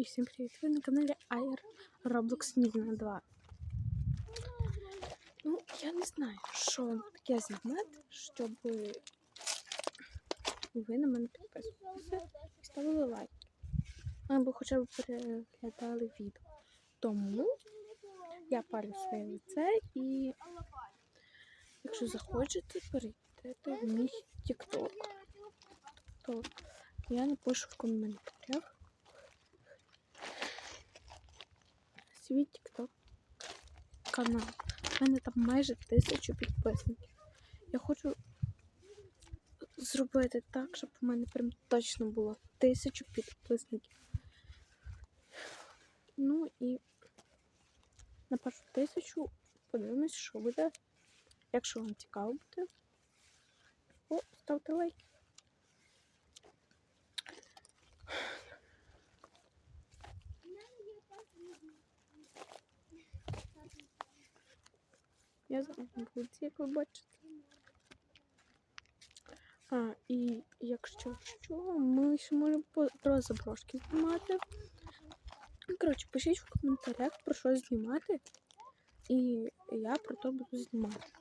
І всім привіт! Ви на каналі Air Roblox Ніна 2. Ну, я не знаю, що таке знімати, щоб ви на мене підписувалися і ставили лайк. Або хоча б переглядали відео. Тому я палю своє лице і якщо захочете, перейдете в мій TikTok. Тобто я напишу в коментарях свій TikTok канал. У мене там майже тисячу підписників. Я хочу зробити так, щоб у мене прям точно було тисячу підписників. Ну і на першу тисячу подивимось, що буде. Якщо вам цікаво буде, ставте лайки. Я зараз як ви бачите. А, і якщо що, ми ще можемо про заброшки знімати. Коротше, пишіть в коментарях про що знімати. І я про то буду знімати.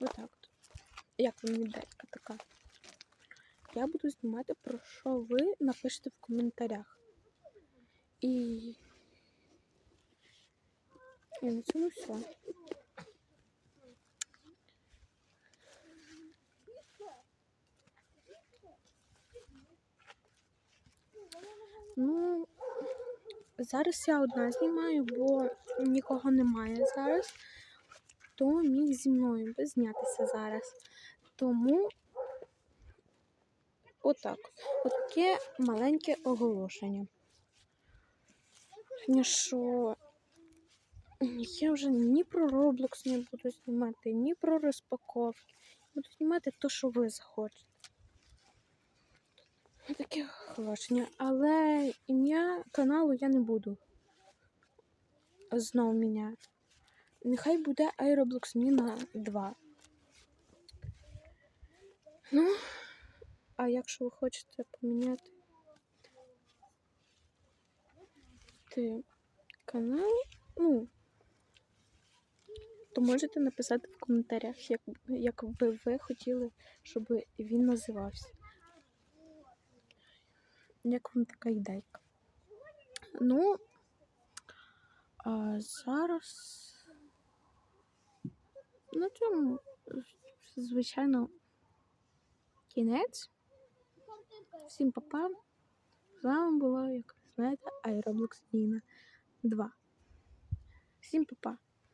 Отак от. Як вам ідейка така? Я буду знімати про що ви напишете в коментарях. І, і на цьому все. Ну, зараз я одна знімаю, бо нікого немає зараз. Хто міг зі мною би знятися зараз. Тому отак. Отаке маленьке оголошення. Що я вже ні про Roblox не буду знімати, ні про розпаковки. Буду знімати те, що ви захочете. Таке оголошення. Але ім'я каналу я не буду знову міняти. Нехай буде iRoblox Міна 2. Ну, а якщо ви хочете поміняти ти канал, ну, то можете написати в коментарях, як, як би ви хотіли, щоб він називався. Як вам така ідейка? Ну, а зараз на цьому, звичайно, кінець. Всім па-па. З вами була, як ви знаєте, iRoblox Ніна 2. Всім па-па.